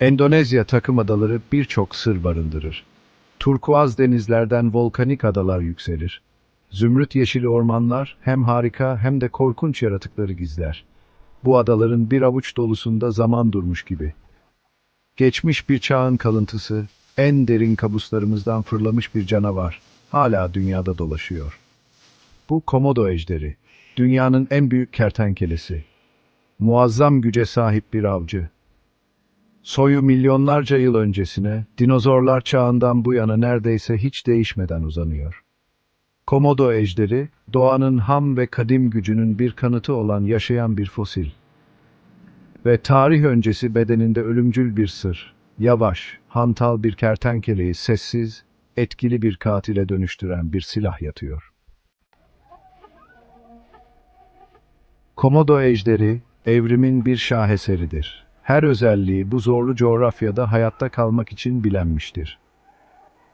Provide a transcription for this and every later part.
Endonezya takım adaları birçok sır barındırır. Turkuaz denizlerden volkanik adalar yükselir. Zümrüt yeşili ormanlar hem harika hem de korkunç yaratıkları gizler. Bu adaların bir avuç dolusunda zaman durmuş gibi. Geçmiş bir çağın kalıntısı, en derin kabuslarımızdan fırlamış bir canavar, hala dünyada dolaşıyor. Bu Komodo ejderi, dünyanın en büyük kertenkelesi. Muazzam güce sahip bir avcı. Soyu milyonlarca yıl öncesine, dinozorlar çağından bu yana neredeyse hiç değişmeden uzanıyor. Komodo ejderi, doğanın ham ve kadim gücünün bir kanıtı olan yaşayan bir fosil. Ve tarih öncesi bedeninde ölümcül bir sır, yavaş, hantal bir kertenkeleyi sessiz, etkili bir katile dönüştüren bir silah yatıyor. Komodo ejderi, evrimin bir şaheseridir. Her özelliği bu zorlu coğrafyada hayatta kalmak için bilenmiştir.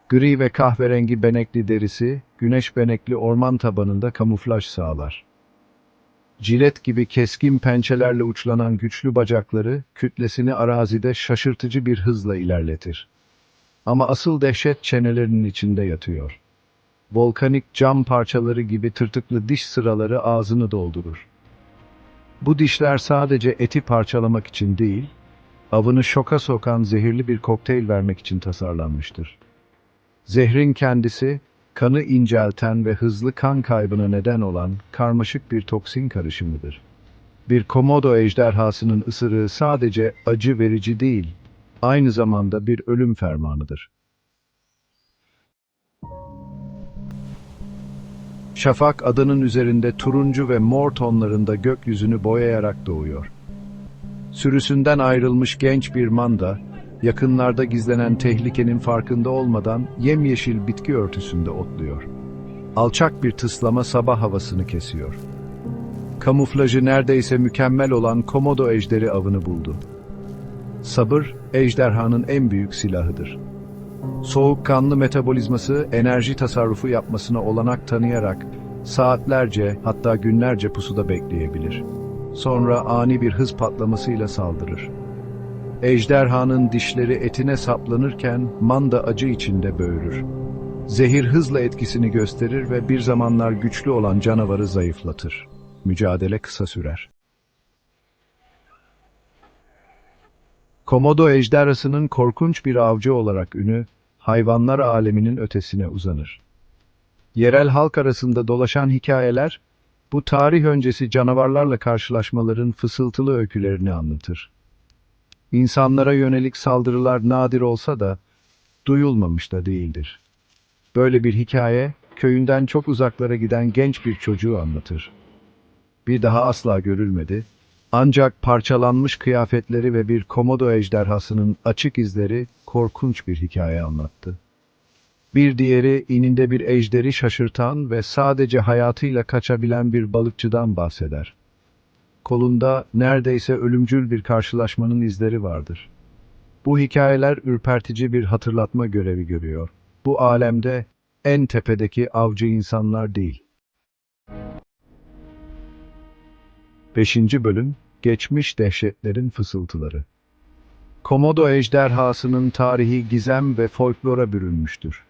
Gri ve kahverengi benekli derisi, güneş benekli orman tabanında kamuflaj sağlar. Cilet gibi keskin pençelerle uçlanan güçlü bacakları, kütlesini arazide şaşırtıcı bir hızla ilerletir. Ama asıl dehşet çenelerinin içinde yatıyor. Volkanik cam parçaları gibi tırtıklı diş sıraları ağzını doldurur. Bu dişler sadece eti parçalamak için değil, avını şoka sokan zehirli bir kokteyl vermek için tasarlanmıştır. Zehrin kendisi, kanı incelten ve hızlı kan kaybına neden olan karmaşık bir toksin karışımıdır. Bir komodo ejderhasının ısırığı sadece acı verici değil, aynı zamanda bir ölüm fermanıdır. Şafak adanın üzerinde turuncu ve mor tonlarında gökyüzünü boyayarak doğuyor. Sürüsünden ayrılmış genç bir manda, yakınlarda gizlenen tehlikenin farkında olmadan yemyeşil bitki örtüsünde otluyor. Alçak bir tıslama sabah havasını kesiyor. Kamuflajı neredeyse mükemmel olan komodo ejderi avını buldu. Sabır, ejderhanın en büyük silahıdır. Soğukkanlı metabolizması enerji tasarrufu yapmasına olanak tanıyarak saatlerce hatta günlerce pusuda bekleyebilir. Sonra ani bir hız patlamasıyla saldırır. Ejderhanın dişleri etine saplanırken manda acı içinde böğürür. Zehir hızla etkisini gösterir ve bir zamanlar güçlü olan canavarı zayıflatır. Mücadele kısa sürer. Komodo ejderhasının korkunç bir avcı olarak ünü, hayvanlar aleminin ötesine uzanır. Yerel halk arasında dolaşan hikayeler, bu tarih öncesi canavarlarla karşılaşmaların fısıltılı öykülerini anlatır. İnsanlara yönelik saldırılar nadir olsa da, duyulmamış da değildir. Böyle bir hikaye, köyünden çok uzaklara giden genç bir çocuğu anlatır. Bir daha asla görülmedi, ancak parçalanmış kıyafetleri ve bir komodo ejderhasının açık izleri korkunç bir hikaye anlattı. Bir diğeri ininde bir ejderi şaşırtan ve sadece hayatıyla kaçabilen bir balıkçıdan bahseder. Kolunda neredeyse ölümcül bir karşılaşmanın izleri vardır. Bu hikayeler ürpertici bir hatırlatma görevi görüyor. Bu alemde en tepedeki avcı insanlar değil. 5. Bölüm Geçmiş Dehşetlerin Fısıltıları Komodo ejderhasının tarihi gizem ve folklora bürünmüştür.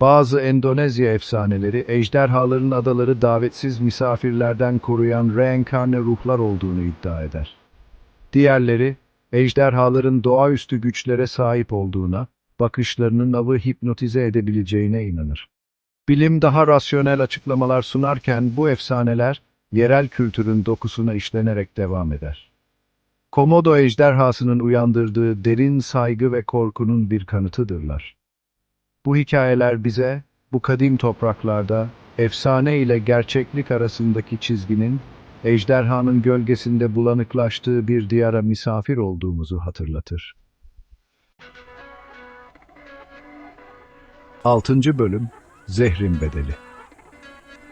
Bazı Endonezya efsaneleri ejderhaların adaları davetsiz misafirlerden koruyan reenkarne ruhlar olduğunu iddia eder. Diğerleri, ejderhaların doğaüstü güçlere sahip olduğuna, bakışlarının avı hipnotize edebileceğine inanır. Bilim daha rasyonel açıklamalar sunarken bu efsaneler, yerel kültürün dokusuna işlenerek devam eder. Komodo ejderhasının uyandırdığı derin saygı ve korkunun bir kanıtıdırlar. Bu hikayeler bize, bu kadim topraklarda, efsane ile gerçeklik arasındaki çizginin, ejderhanın gölgesinde bulanıklaştığı bir diyara misafir olduğumuzu hatırlatır. 6. Bölüm Zehrin Bedeli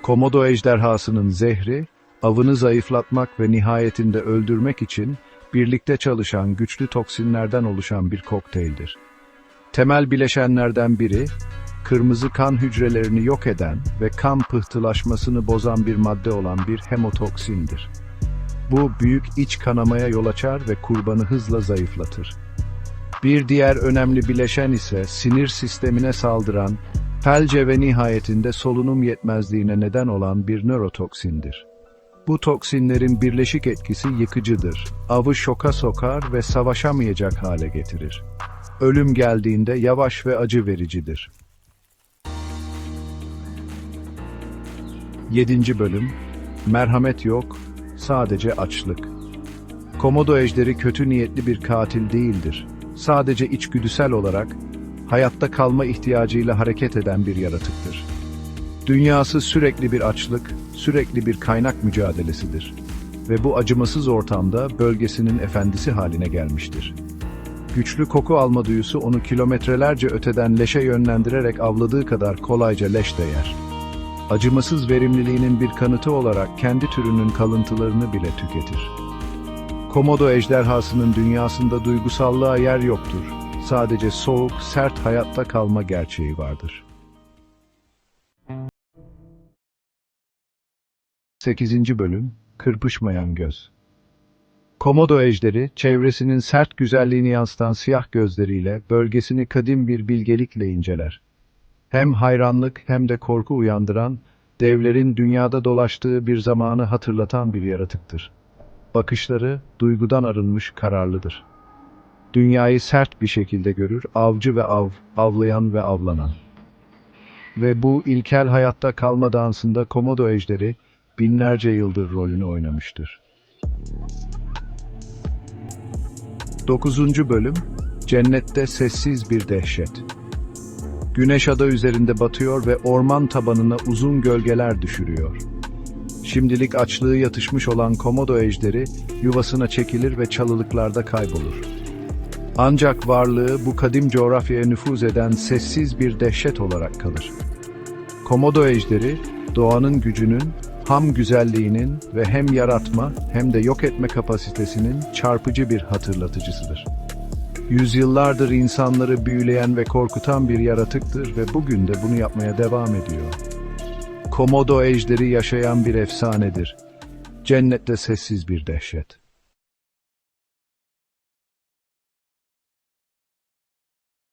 Komodo ejderhasının zehri, avını zayıflatmak ve nihayetinde öldürmek için birlikte çalışan güçlü toksinlerden oluşan bir kokteyldir. Temel bileşenlerden biri, kırmızı kan hücrelerini yok eden ve kan pıhtılaşmasını bozan bir madde olan bir hemotoksindir. Bu büyük iç kanamaya yol açar ve kurbanı hızla zayıflatır. Bir diğer önemli bileşen ise sinir sistemine saldıran, felce ve nihayetinde solunum yetmezliğine neden olan bir nörotoksindir. Bu toksinlerin birleşik etkisi yıkıcıdır. Avı şoka sokar ve savaşamayacak hale getirir. Ölüm geldiğinde yavaş ve acı vericidir. 7. Bölüm Merhamet yok, sadece açlık. Komodo ejderi kötü niyetli bir katil değildir. Sadece içgüdüsel olarak hayatta kalma ihtiyacıyla hareket eden bir yaratıktır. Dünyası sürekli bir açlık, sürekli bir kaynak mücadelesidir. Ve bu acımasız ortamda bölgesinin efendisi haline gelmiştir. Güçlü koku alma duyusu onu kilometrelerce öteden leşe yönlendirerek avladığı kadar kolayca leş de yer. Acımasız verimliliğinin bir kanıtı olarak kendi türünün kalıntılarını bile tüketir. Komodo ejderhasının dünyasında duygusallığa yer yoktur. Sadece soğuk, sert hayatta kalma gerçeği vardır. 8. Bölüm Kırpışmayan Göz Komodo ejderi, çevresinin sert güzelliğini yansıtan siyah gözleriyle bölgesini kadim bir bilgelikle inceler. Hem hayranlık hem de korku uyandıran, devlerin dünyada dolaştığı bir zamanı hatırlatan bir yaratıktır. Bakışları duygudan arınmış kararlıdır. Dünyayı sert bir şekilde görür, avcı ve av, avlayan ve avlanan. Ve bu ilkel hayatta kalma dansında komodo ejderi binlerce yıldır rolünü oynamıştır. 9. Bölüm Cennette Sessiz Bir Dehşet Güneş ada üzerinde batıyor ve orman tabanına uzun gölgeler düşürüyor. Şimdilik açlığı yatışmış olan komodo ejderi yuvasına çekilir ve çalılıklarda kaybolur. Ancak varlığı bu kadim coğrafyaya nüfuz eden sessiz bir dehşet olarak kalır. Komodo ejderi, doğanın gücünün, ham güzelliğinin ve hem yaratma hem de yok etme kapasitesinin çarpıcı bir hatırlatıcısıdır. Yüzyıllardır insanları büyüleyen ve korkutan bir yaratıktır ve bugün de bunu yapmaya devam ediyor. Komodo ejderi yaşayan bir efsanedir. Cennette sessiz bir dehşet.